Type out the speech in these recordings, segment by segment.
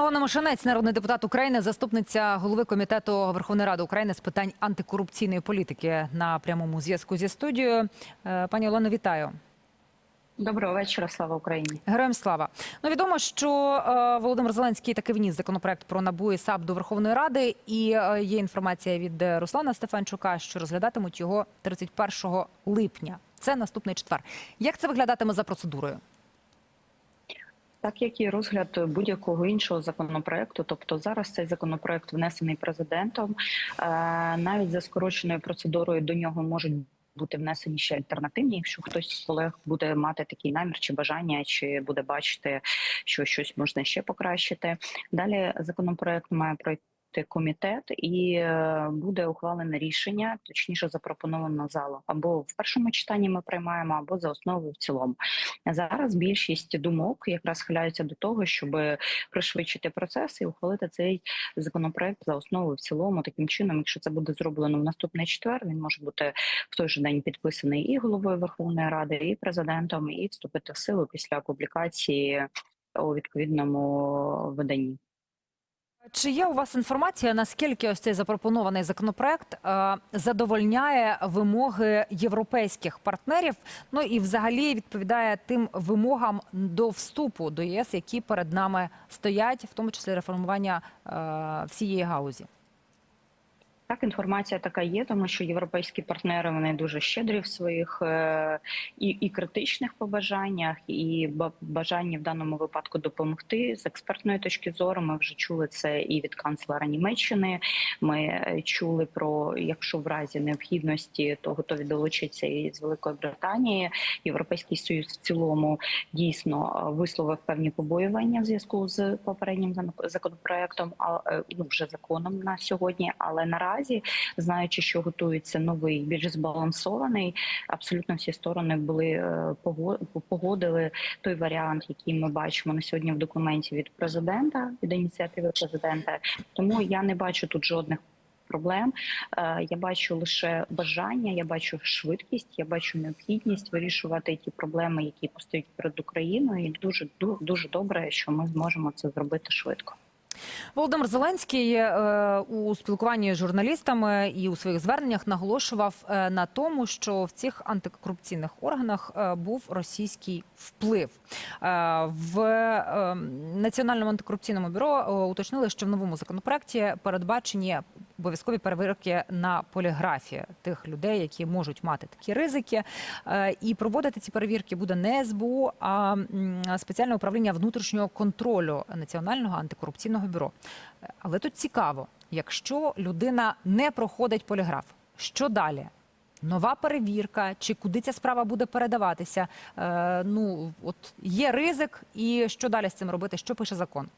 Олена Мошенець, народний депутат України, заступниця голови комітету Верховної Ради України з питань антикорупційної політики на прямому зв'язку зі студією. Е, Пані Олено, вітаю. Доброго вечора, слава Україні. Героям слава. Ну відомо, що е, Володимир Зеленський таки вніс законопроект про НАБУ і САП до Верховної Ради, і е, є інформація від е, Руслана Стефанчука, що розглядатимуть його 31 липня. Це наступний четвер. Як це виглядатиме за процедурою? Так як і розгляд будь-якого іншого законопроекту, тобто зараз цей законопроект внесений президентом, е, навіть за скороченою процедурою до нього можуть бути внесені ще альтернативні, якщо хтось з колег буде мати такий намір чи бажання, чи буде бачити, що щось можна ще покращити. Далі законопроект має пройти. Комітет і е, буде ухвалене рішення, точніше запропоновано залу. Або в першому читанні ми приймаємо, або за основу в цілому. Зараз більшість думок якраз схиляються до того, щоб пришвидшити процес і ухвалити цей законопроект за основу в цілому. Таким чином, якщо це буде зроблено в наступний четвер, він може бути в той же день підписаний і головою Верховної Ради, і президентом, і вступити в силу після публікації у відповідному виданні. Чи є у вас інформація, наскільки ось цей запропонований законопроект е, задовольняє вимоги європейських партнерів? Ну і взагалі відповідає тим вимогам до вступу до ЄС, які перед нами стоять, в тому числі реформування е, всієї гаузі? Так, інформація така є, тому що європейські партнери вони дуже щедрі в своїх е, і, і критичних побажаннях, і ба- бажанні в даному випадку допомогти з експертної точки зору. Ми вже чули це і від канцлера Німеччини. Ми е, чули про якщо в разі необхідності, то готові долучитися і з Великої Британії. Європейський союз в цілому дійсно е, висловив певні побоювання в зв'язку з попереднім законопроектом, а ну вже законом на сьогодні. Але наразі, знаючи, що готується новий, більш збалансований, абсолютно всі сторони були е, пого- погодили той варіант, який ми бачимо на сьогодні в документі від президента, від ініціативи президента. Тому я не бачу тут жодних. Проблем Е, я бачу лише бажання, я бачу швидкість, я бачу необхідність вирішувати ті проблеми, які постають перед Україною, і дуже ду- дуже добре, що ми зможемо це зробити швидко. Володимир Зеленський е, у спілкуванні з журналістами і у своїх зверненнях наголошував е, на тому, що в цих антикорупційних органах е, був російський вплив. В е, Національному антикорупційному бюро уточнили, що в новому законопроекті передбачені обов'язкові перевірки на поліграфі тих людей, які можуть мати такі ризики. Е, І проводити ці перевірки буде не СБУ, а спеціальне управління внутрішнього контролю Національного антикорупційного бюро. Е, Але тут цікаво, якщо людина не проходить поліграф, що далі? Нова перевірка, чи куди ця справа буде передаватися? Е, ну от є ризик, і що далі з цим робити? Що пише закон?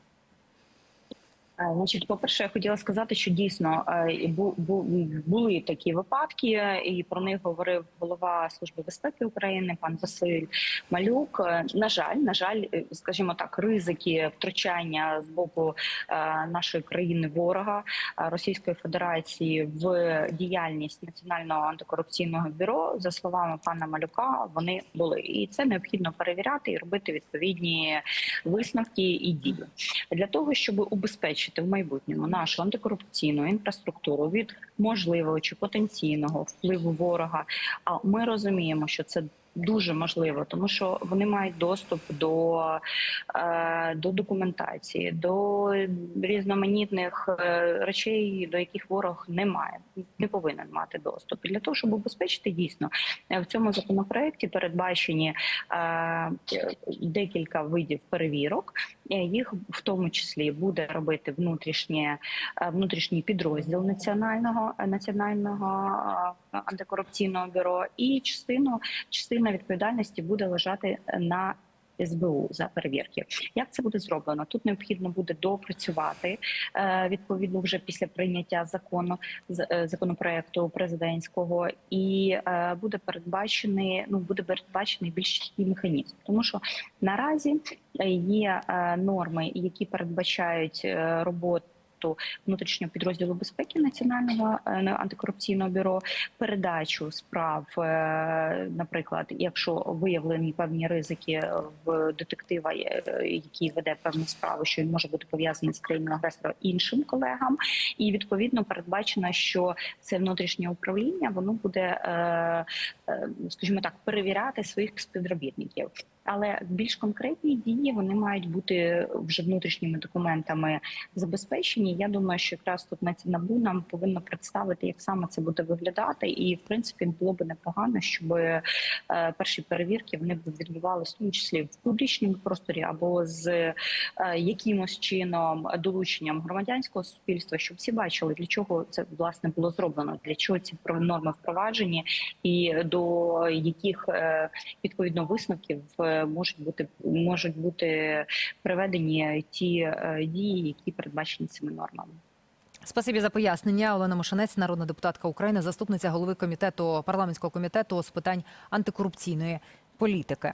Значить, по перше, я хотіла сказати, що дійсно бу- бу- були такі випадки, і про них говорив голова служби безпеки України, пан Василь Малюк. Е, На жаль, на жаль, е, скажімо так, ризики втручання з боку е, нашої країни ворога Російської Федерації в діяльність Національного антикорупційного бюро, за словами пана Малюка, вони були, і це необхідно перевіряти і робити відповідні висновки і дії для того, щоб убезпечити в майбутньому нашу антикорупційну інфраструктуру від можливого чи потенційного впливу ворога. А ми розуміємо, що це. Дуже можливо, тому що вони мають доступ до, е, до документації, до різноманітних е, речей, до яких ворог не має, не повинен мати доступ. І для того, щоб убезпечити дійсно е, в цьому законопроекті передбачені декілька видів перевірок. Їх в тому числі буде робити внутрішнє внутрішній підрозділ національного національного антикорупційного бюро, і частину частину частина відповідальності буде лежати на СБУ за перевірки. Як це буде зроблено? Тут необхідно буде допрацювати е, відповідно вже після прийняття закону е, законопроекту президентського, і е, буде передбачений ну буде передбачений більш чіткий механізм, тому що наразі є норми, які передбачають роботу. Роботу внутрішнього підрозділу безпеки національного е, антикорупційного бюро, передачу справ, е, наприклад, якщо виявлені певні ризики в детектива, е, який веде певну справу, що він може бути пов'язаний з країною агресора іншим колегам, і відповідно передбачено, що це внутрішнє управління воно буде, е, е, скажімо так, перевіряти своїх співробітників. Але більш конкретні дії вони мають бути вже внутрішніми документами забезпечені. Я думаю, що якраз тут на НАБУ нам повинно представити, як саме це буде виглядати, і в принципі було б непогано, щоб е, перші перевірки вони б відбувалися в тому числі в публічному просторі або з е, якимось чином долученням громадянського суспільства, щоб всі бачили, для чого це власне було зроблено, для чого ці норми впроваджені, і до яких е, відповідно висновків можуть бути можуть бути приведені ті е, дії, які передбачені цими нормами. Спасибі за пояснення. Олена Мошанець, народна депутатка України, заступниця голови комітету парламентського комітету з питань антикорупційної політики.